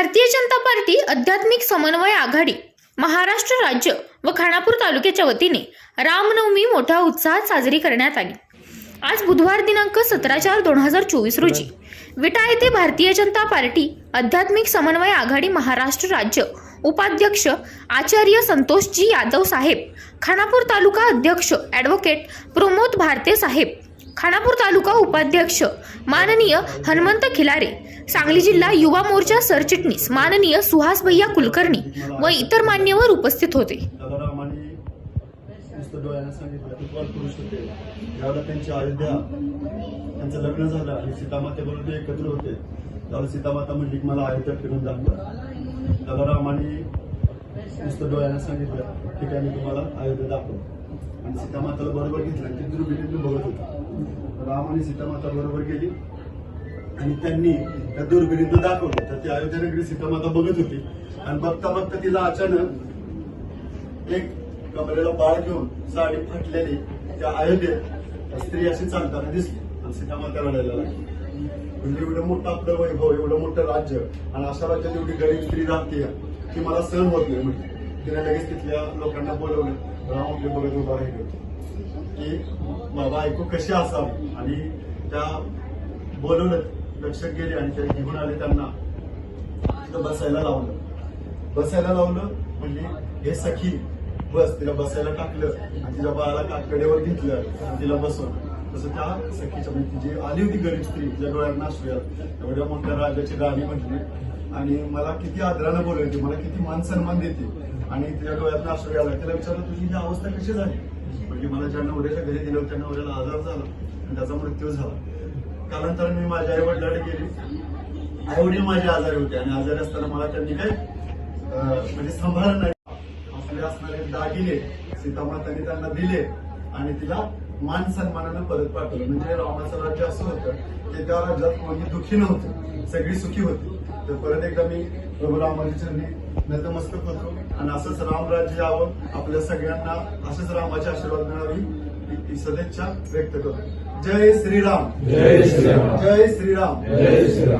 Bharatiya Janata party आध्यात्मिक समन्वय आघाडी महाराष्ट्र राज्य व खानापूर तालुक्याच्या वतीने रामनवमी मोठ्या उत्साहात साजरी करण्यात आली. आज बुधवार दिनांक सतरा चार दोन हजार चोवीस रोजी विटा येथे भारतीय जनता पार्टी आध्यात्मिक समन्वय आघाडी महाराष्ट्र राज्य उपाध्यक्ष आचार्य संतोषजी यादव साहेब खानापूर तालुका अध्यक्ष ॲडव्होकेट प्रमोद भारते साहेब खानापूर तालुका उपाध्यक्ष माननीय हनुमंत खिलारे. सांगली जिल्हा युवा मोर्चा सरचिटणीस माननीय सुहास भैया कुलकर्णी व इतर मान्यवर उपस्थित होते. त्यांचं लग्न झालं आणि सीतामातेबरोबर ते एकत्र होते. सीतामाता म्हणली मला अयोध्या फिरून दाखवा त्याला रामाने नुसतं डोळ्यानं सांगितलं की आहे मी तुम्हाला अयोध्या दाखवलं आणि सीतामाताला बरोबर घेतलं आणि दुर्बिणीतून बघत होता. राम आणि सीतामाता बरोबर गेली आणि त्यांनी त्या दुर्बिणीतून दाखवलं. तर ती अयोध्याकडे सीतामाता बघत होती. आणि बघता बघता तिला अचानक एक कमरेला बाळ घेऊन साडी फाटलेली त्या अयोध्येत स्त्री अशी चालताना दिसली. आणि सीतामाता रडायला लागली. म्हणजे एवढं मोठं आपलं वैभव एवढं मोठं राज्य आणि अशा राज्यात एवढी गरीब स्त्री राहते की मला सहन होत नाही म्हणजे तिने लगेच तिथल्या लोकांना बोलवलं. राम आपले बघत उभा राहिलो. की बाबा ऐकू कशी असावी? आणि त्या बोलवलं लक्षात गेले आणि ते घेऊन आले त्यांना. तिथं बसायला लावलं. बसायला लावलं म्हणजे हे सखी बस तिला बसायला टाकलं आणि तिच्या बाळाला काकडेवर घेतलं आणि तिला बसवलं. तसं त्या सखीच्या म्हणजे जी आली होती गरीब स्त्री तिच्या डोळ्यांना नाशूयात एवढ्या मोठ्या राजाची राणी म्हटली आणि मला किती आदरानं बोलायची मला किती मान सन्मान देते. आणि तिच्या डोळ्यात आश्रय आला. तिला विचारलं तुझी ही अवस्था कशी झाली? म्हणजे मला ज्या नवऱ्याच्या घरी दिलं त्या नवऱ्याला आजार झाला आणि त्याचा मृत्यू झाला. कालांतराने मी माझ्या आई वडिलांकडे गेली आई वडील माझे आजारी होते आणि आजारी असताना मला त्यांनी काय म्हणजे सांभाळलं नाही. आपले असणारे दागिने सीतामातांनी त्यांना दिले आणि तिला मान सन्मानानं परत पाठवलं. म्हणजे रावणाचं राज्य असं होतं की त्या राज्यात कोणी दुःखी नव्हतं. सगळी सुखी होती. तर परत एकदा मी प्रभू रामाच्या चरणी नतमस्तक होतो. आणि असंच रामराज्य यावं. आपल्या सगळ्यांना असंच रामाचे आशीर्वाद मिळावी ही- ही सदिच्छा व्यक्त करतो. जय श्रीराम. जय श्रीराम. जय श्रीराम. जय श्रीराम.